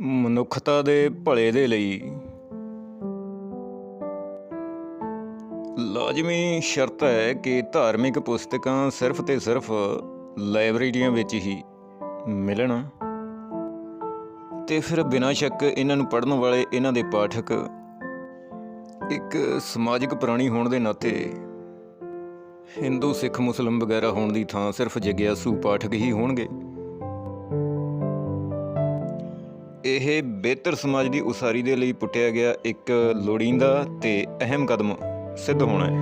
ਮਨੁੱਖਤਾ ਦੇ ਭਲੇ ਦੇ ਲਈ ਲਾਜ਼ਮੀ ਸ਼ਰਤ ਹੈ ਕਿ ਧਾਰਮਿਕ ਪੁਸਤਕਾਂ ਸਿਰਫ ਤੇ ਸਿਰਫ ਲਾਇਬ੍ਰੇਰੀਆਂ ਵਿੱਚ ਹੀ ਮਿਲਣ ਤੇ ਫਿਰ ਬਿਨਾਂ ਸ਼ੱਕ ਇਹਨਾਂ ਨੂੰ ਪੜ੍ਹਨ ਵਾਲੇ ਇਹਨਾਂ ਦੇ ਪਾਠਕ ਇੱਕ ਸਮਾਜਿਕ ਪ੍ਰਾਣੀ ਹੋਣ ਦੇ ਨਾਤੇ ਹਿੰਦੂ, ਸਿੱਖ, ਮੁਸਲਮ ਵਗੈਰਾ ਹੋਣ ਦੀ ਥਾਂ ਸਿਰਫ ਜਿਗਿਆਸੂ ਪਾਠਕ ਹੀ ਹੋਣਗੇ। ਇਹ ਬਿਹਤਰ ਸਮਾਜ ਦੀ ਉਸਾਰੀ ਦੇ ਲਈ ਪੁੱਟਿਆ ਗਿਆ ਇੱਕ ਲੋੜੀਂਦਾ ਤੇ ਅਹਿਮ ਕਦਮ ਸਿੱਧ ਹੋਣਾ ਹੈ।